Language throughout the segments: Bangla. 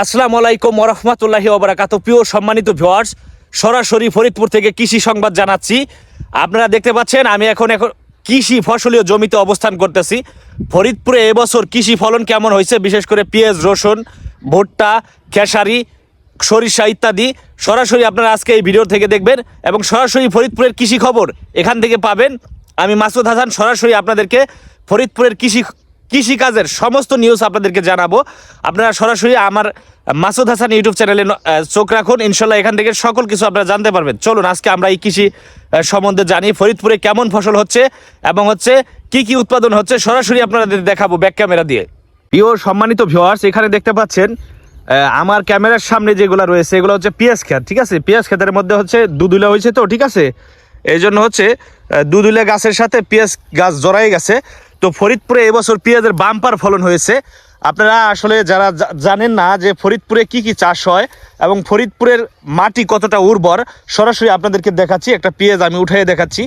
আসসালামু আলাইকুম ওরহমতুল্লাহি ওবরাকাত প্রিয় সম্মানিত ভিউয়ার্স সরাসরি ফরিদপুর থেকে কৃষি সংবাদ জানাচ্ছি। আপনারা দেখতে পাচ্ছেন, আমি এখন এখন কৃষি ফসলীয় জমিতে অবস্থান করতেছি। ফরিদপুরে এবছর কৃষি ফলন কেমন হয়েছে? বিশেষ করে পেঁয়াজ, রসুন, ভুট্টা, খেসারি, সরিষা ইত্যাদি। সরাসরি আপনারা আজকে এই ভিডিও থেকে দেখবেন এবং সরাসরি ফরিদপুরের কৃষি খবর এখান থেকে পাবেন। আমি মাসুদ হাসান সরাসরি আপনাদেরকে ফরিদপুরের কৃষি কৃষিকাজের সমস্ত নিউজ আপনাদেরকে জানাব। আপনারা সরাসরি আমার মাসুদ হাসান ইউটিউব চ্যানেলে চোখ রাখুন। ইনশাল্লাহ এখান থেকে সকল কিছু আপনারা জানতে পারবেন। চলুন, আজকে আমরা এই কৃষি সম্বন্ধে জানি ফরিদপুরে কেমন ফসল হচ্ছে এবং হচ্ছে কি কি উৎপাদন হচ্ছে। সরাসরি আপনাদের দেখাবো ব্যাক ক্যামেরা দিয়ে। প্রিয় সম্মানিত ভিউয়ার্স এখানে দেখতে পাচ্ছেন আমার ক্যামেরার সামনে যেগুলো রয়েছে, এগুলো হচ্ছে পেঁয়াজ ক্ষেত, ঠিক আছে? পেঁয়াজ খেতের মধ্যে হচ্ছে দুদুলা হয়েছে তো, ঠিক আছে? এই জন্য হচ্ছে দুধুলে গাছের সাথে পেঁয়াজ গাছ জড়াই গেছে। তো ফরিদপুরে এবছর পেঁয়াজের বাম্পার ফলন হয়েছে। আপনারা আসলে যারা জানেন না যে ফরিদপুরে কি কি চাষ হয় এবং ফরিদপুরের মাটি কতটা উর্বর, সরাসরি আপনাদেরকে দেখাচ্ছি। একটা পেঁয়াজ আমি উঠাই দেখাচ্ছি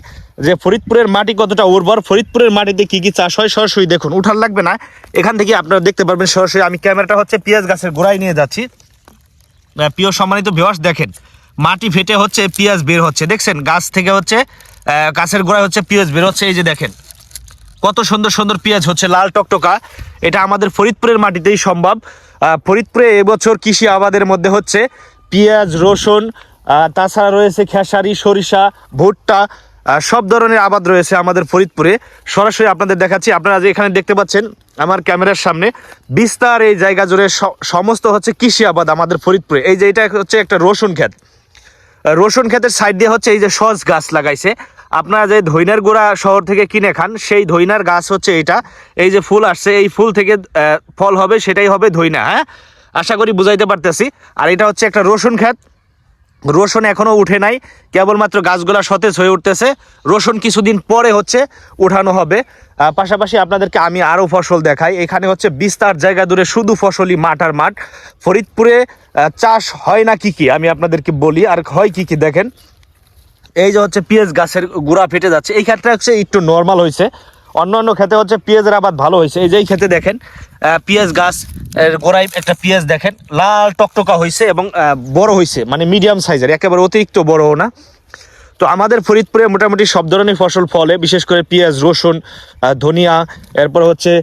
যে ফরিদপুরের মাটি কতটা উর্বর, ফরিদপুরের মাটিতে কি কি চাষ হয় সরাসরি দেখুন। উঠার লাগবে না, এখান থেকে আপনারা দেখতে পারবেন সরাসরি। আমি ক্যামেরাটা হচ্ছে পেঁয়াজ গাছের গোড়ায় নিয়ে যাচ্ছি। প্রিয় সম্মানিত ভিউয়ার্স দেখেন, মাটি ফেটে হচ্ছে, পেঁয়াজ বের হচ্ছে। দেখছেন, গাছ থেকে হচ্ছে গাছের গোড়ায় হচ্ছে, পেঁয়াজ বের হচ্ছে। এই যে দেখেন কত সুন্দর সুন্দর পেঁয়াজ হচ্ছে, লাল টকটকা। এটা আমাদের ফরিদপুরের মাটিতেই সম্ভব। ফরিদপুরে এবছর কৃষি আবাদের মধ্যে হচ্ছে পেঁয়াজ, রসুন তাছাড়া রয়েছে খেসারি, সরিষা, ভুট্টা সব ধরনের আবাদ রয়েছে আমাদের ফরিদপুরে। সরাসরি আপনাদের দেখাচ্ছি। আপনারা যে এখানে দেখতে পাচ্ছেন আমার ক্যামেরার সামনে, বিস্তার এই জায়গা জুড়ে সমস্ত হচ্ছে কৃষি আবাদ আমাদের ফরিদপুরে। এই যে এটা হচ্ছে একটা রসুন ক্ষেত। রসুন ক্ষেতের সাইড দিয়ে হচ্ছে এই যে সজ গাছ লাগাইছে। আপনারা যে ধইনার গোড়া শহর থেকে কিনে খান, সেই ধইনার গাছ হচ্ছে এটা। এই যে ফুল আসছে, এই ফুল থেকে ফল হবে, সেটাই হবে ধইনা হ্যাঁ? আশা করি বুঝাইতে পারতেছি। আর এটা হচ্ছে একটা রসুন ক্ষেত। রসুন এখনও উঠে নাই, কেবলমাত্র গাছগুলা সতেজ হয়ে উঠতেছে। রসুন কিছুদিন পরে হচ্ছে উঠানো হবে। পাশাপাশি আপনাদেরকে আমি আরও ফসল দেখাই। এখানে হচ্ছে বিস্তার জায়গা দূরে শুধু ফসলই মাঠ আর মাঠ। ফরিদপুরে চাষ হয় না কি কি, আমি আপনাদেরকে বলি। আর হয় কি কি দেখেন। এই যে হচ্ছে পেঁয়াজ গাছের গুড়া ফেটে যাচ্ছে, এই ক্ষেত্রে হচ্ছে একটু নর্মাল হয়েছে অন্য অন্য ক্ষেতে হচ্ছে পেঁয়াজের আবাদ ভালো হয়েছে এই যে এই ক্ষেতে দেখেন পেঁয়াজ গাছ, এর গোড়ায় একটা পেঁয়াজ দেখেন, লাল টকটকা হয়েছে এবং বড় হয়েছে মানে মিডিয়াম সাইজের একেবারে অতিরিক্ত বড়ও না। তো আমাদের ফরিদপুরে মোটামুটি সব ধরনের ফসল ফলে, বিশেষ করে পেঁয়াজ, রসুন ধনিয়া, এরপর হচ্ছে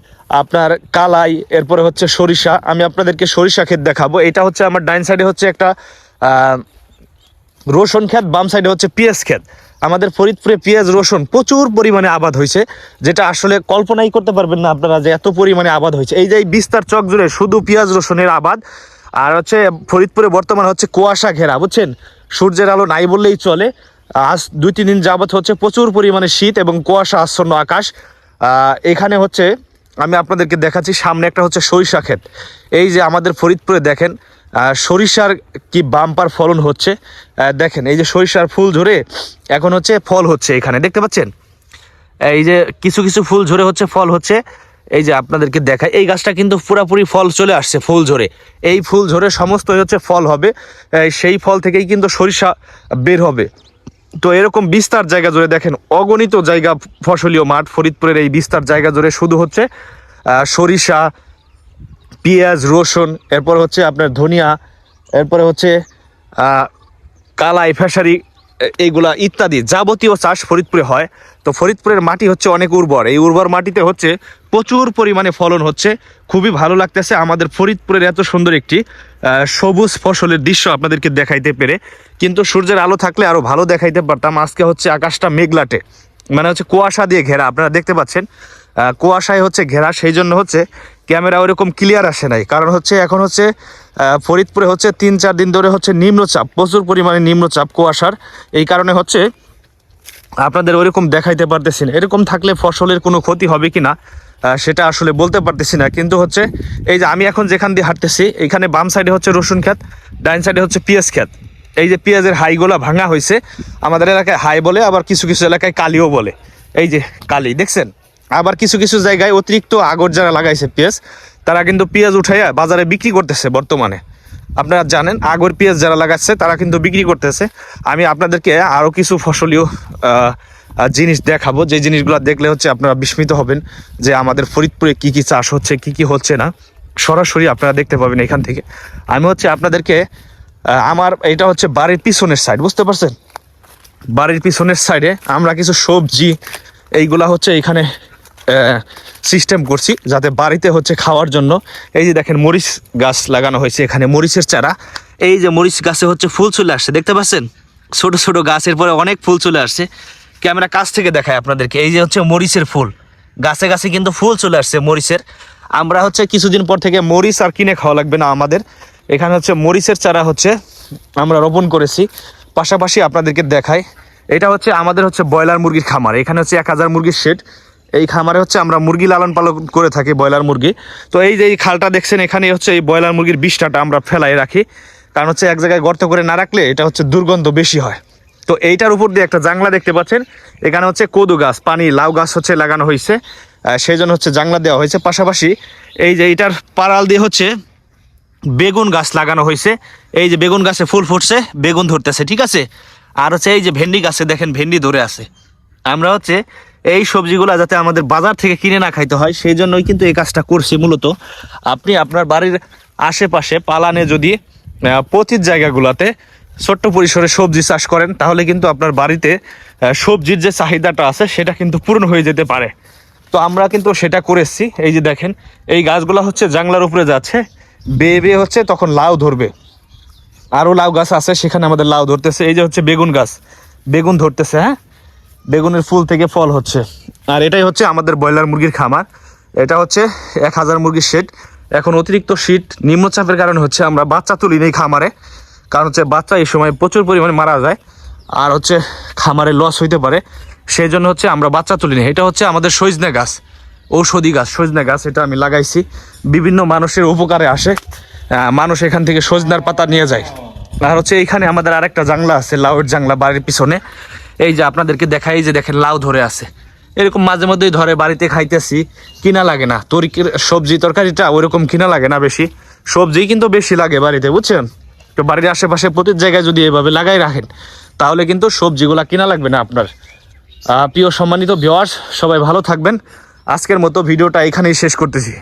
আপনার কালাই, এরপরে হচ্ছে সরিষা। আমি আপনাদেরকে সরিষা ক্ষেত দেখাবো। এটা হচ্ছে আমার ডাইন সাইডে হচ্ছে একটা রসুন ক্ষেত, বাম সাইডে হচ্ছে পেঁয়াজ ক্ষেত। আমাদের ফরিদপুরে পেঁয়াজ, রসুন প্রচুর পরিমাণে আবাদ হয়েছে, যেটা আসলে কল্পনাই করতে পারবেন না আপনারা যে এত পরিমাণে আবাদ হয়েছে। এই যে বিস্তার চক জুড়ে শুধু পেঁয়াজ, রসুনের আবাদ, আর হচ্ছে ফরিদপুরে বর্তমান হচ্ছে কুয়াশা ঘেরা, বুঝছেন? সূর্যের আলো নাই বললেই চলে। আজ দুই, তিন দিন যাবত হচ্ছে প্রচুর পরিমাণে শীত এবং কুয়াশা আচ্ছন্ন আকাশ। এখানে হচ্ছে আমি আপনাদেরকে দেখাচ্ছি, সামনে একটা হচ্ছে সরিষা ক্ষেত। এই যে আমাদের ফরিদপুরে দেখেন সরিষার কি বাম্পার ফলন হচ্ছে? দেখেন, এই যে সরিষার ফুল ঝরে এখন হচ্ছে ফল হচ্ছে এখানে, দেখতে পাচ্ছেন? এই যে কিছু কিছু ফুল ঝরে হচ্ছে, ফল হচ্ছে। এই যে আপনাদেরকে দেখায় এই গাছটা কিন্তু পুরাপুরি ফল চলে আসছে, ফুল ঝরে। এই ফুল ঝরে সমস্ত হচ্ছে ফল হবে সেই ফল থেকেই কিন্তু সরিষা বের হবে। তো এরকম বিস্তার জায়গা জুড়ে দেখেন, অগণিত জায়গা ফসলীয় মাঠ, ফরিদপুরের এই বিস্তার জায়গা জুড়ে শুধু হচ্ছে সরিষা পেঁয়াজ, রসুন, এরপর হচ্ছে আপনার ধনিয়া, এরপরে হচ্ছে কালাই, ফেসারি এইগুলা ইত্যাদি যাবতীয় চাষ ফরিদপুরে হয়। তো ফরিদপুরের মাটি হচ্ছে অনেক উর্বর। এই উর্বর মাটিতে হচ্ছে প্রচুর পরিমাণে ফলন হচ্ছে। খুবই ভালো লাগতেছে। আমাদের ফরিদপুরের এত সুন্দর একটি সবুজ ফসলের দৃশ্য আপনাদেরকে দেখাইতে পেরে। কিন্তু সূর্যের আলো থাকলে আরও ভালো দেখাইতে পারতাম। আজকে হচ্ছে আকাশটা মেঘলাটে। মানে হচ্ছে কুয়াশা দিয়ে ঘেরা। আপনারা দেখতে পাচ্ছেন কুয়াশায় হচ্ছে ঘেরা। সেই জন্য হচ্ছে ক্যামেরা ওরকম ক্লিয়ার আসে নাই। কারণ হচ্ছে এখন হচ্ছে ফরিদপুরে হচ্ছে তিন চার দিন ধরে হচ্ছে নিম্নচাপ, প্রচুর পরিমাণে নিম্নচাপ কুয়াশার। এই কারণে হচ্ছে আপনাদের ওরকম দেখাইতে পারতেছি না। এরকম থাকলে ফসলের কোনো ক্ষতি হবে কি না সেটা আসলে বলতে পারতেছি না। কিন্তু হচ্ছে এই যে আমি এখন যেখান দিয়ে হাঁটতেছি, এখানে বাম সাইডে হচ্ছে রসুন ক্ষেত ডাইন সাইডে হচ্ছে পেঁয়াজ ক্ষেত। এই যে পেঁয়াজের হাইগুলা ভাঙা হয়েছে আমাদের এলাকায় হাই বলে, আবার কিছু কিছু এলাকায় কালিও বলে। এই যে কালি, দেখছেন? আবার কিছু কিছু জায়গায় অতিরিক্ত আগর যারা লাগাইছে পেঁয়াজ, তারা কিন্তু পেঁয়াজ উঠাইয়া বাজারে বিক্রি করতেছে বর্তমানে। আপনারা জানেন, আগর পেঁয়াজ যারা লাগাচ্ছে, তারা কিন্তু বিক্রি করতেছে। আমি আপনাদেরকে আরও কিছু ফসলীয় জিনিস দেখাবো। যে জিনিসগুলো দেখলে হচ্ছে আপনারা বিস্মিত হবেন যে আমাদের ফরিদপুরে কি কি চাষ হচ্ছে, কি কি হচ্ছে না। সরাসরি আপনারা দেখতে পাবেন এখান থেকে। আমি হচ্ছে আপনাদেরকে আমার এটা হচ্ছে বাড়ির পিছনের সাইড বুঝতে পারছেন? বাড়ির পিছনের সাইডে আমরা কিছু সবজি, এইগুলা হচ্ছে এখানে সিস্টেম করছি যাতে বাড়িতে হচ্ছে খাওয়ার জন্য। এই যে দেখেন মরিচ গাছ লাগানো হয়েছে এখানে, মরিচের চারা। এই যে মরিচ গাছে হচ্ছে ফুল চলে আসছে, দেখতে পাচ্ছেন? ছোট ছোট গাছের পরে অনেক ফুল চলে আসছে। ক্যামেরা কাছ থেকে দেখায় আপনাদেরকে, এই যে হচ্ছে মরিচের ফুল। গাছে গাছে কিন্তু ফুল চলে আসছে মরিচের। আমরা হচ্ছে কিছুদিন পর থেকে মরিচ আর কিনে খাওয়া লাগবে না আমাদের। এখানে হচ্ছে মরিচের চারা হচ্ছে আমরা রোপণ করেছি। পাশাপাশি আপনাদেরকে দেখাই, এটা হচ্ছে আমাদের হচ্ছে ব্রয়লার মুরগির খামার। এখানে হচ্ছে এক হাজার মুরগির শেড এই খামারে হচ্ছে আমরা মুরগি লালন পালন করে থাকি, ব্রয়লার মুরগি। তো এই যে এই খালটা দেখছেন এখানে হচ্ছে এই ব্রয়লার মুরগির বিষ্ঠাটা আমরা ফেলাই রাখি। কারণ হচ্ছে এক জায়গায় গর্ত করে না রাখলে এটা হচ্ছে দুর্গন্ধ বেশি হয়। তো এইটার উপর দিয়ে একটা জাংলা দেখতে পাচ্ছেন, এখানে হচ্ছে কদু গাছ, পানি, লাউ গাছ হচ্ছে লাগানো হয়েছে সেই জন্য হচ্ছে জাংলা দেওয়া হয়েছে। পাশাপাশি এই যে এইটার পাড়াল দিয়ে হচ্ছে বেগুন গাছ লাগানো হয়েছে এই যে বেগুন গাছে ফুল ফুটছে, বেগুন ধরতেছে, ঠিক আছে? আর হচ্ছে এই যে ভেন্ডি গাছে দেখেন, ভেন্ডি ধরে আছে। আমরা হচ্ছে এই সবজিগুলো যাতে আমাদের বাজার থেকে কিনে না খাইতে হয়, সেই জন্যই কিন্তু এই কাজটা করছি মূলত। আপনি আপনার বাড়ির আশেপাশে, পালানে যদি পতিত জায়গাগুলোতে ছোট্ট পরিসরে সবজি চাষ করেন, তাহলে কিন্তু আপনার বাড়িতে সবজির যে চাহিদাটা আছে, সেটা কিন্তু পূরণ হয়ে যেতে পারে। তো আমরা কিন্তু সেটা করেছি। এই যে দেখেন, এই গাছগুলো হচ্ছে জাংলার উপরে যাচ্ছে, বেয়ে বেয়ে হচ্ছে, তখন লাউ ধরবে। আরও লাউ গাছ আছে, সেখানে আমাদের লাউ ধরতেছে। এই যে হচ্ছে বেগুন গাছ, বেগুন ধরতেছে হ্যাঁ? বেগুনের ফুল থেকে ফল হচ্ছে। আর এটাই হচ্ছে আমাদের ব্রয়লার মুরগির খামার। এটা হচ্ছে এক হাজার মুরগির শেড এখন অতিরিক্ত শীত, নিম্নচাপের কারণে হচ্ছে আমরা বাচ্চা তুলি নেই খামারে। কারণ হচ্ছে বাচ্চা এই সময় প্রচুর পরিমাণে মারা যায় আর হচ্ছে খামারে লস হইতে পারে। সেই জন্য হচ্ছে আমরা বাচ্চা তুলি নেই। এটা হচ্ছে আমাদের সজনে গাছ, ঔষধি গাছ, সজনে গাছ এটা আমি লাগাইছি। বিভিন্ন মানুষের উপকারে আসে। মানুষ এখান থেকে সজনার পাতা নিয়ে যায়। আর হচ্ছে এইখানে আমাদের আরেকটা জাংলা আছে, লাউয়ের জাংলা, বাড়ির পিছনে। এই যে আপনাদেরকে দেখাই যে দেখেন লাউ ধরে আছে। এরকম মাঝে মধ্যেই ধরে, বাড়িতে খাইতেছি, কিনা লাগে না। তরিকের সবজি, তরকারিটা ওইরকম কিনা লাগে না বেশি। সবজি কিন্তু বেশি লাগে বাড়িতে, বুঝছেন? তো বাড়ির আশেপাশে প্রতি জায়গায় যদি এভাবে লাগাই রাখেন, তাহলে কিন্তু সবজিগুলা কিনা লাগবে না আপনার। প্রিয় সম্মানিত ভিওয়ার্স সবাই ভালো থাকবেন। আজকের মতো ভিডিওটা এখানেই শেষ করতেছি।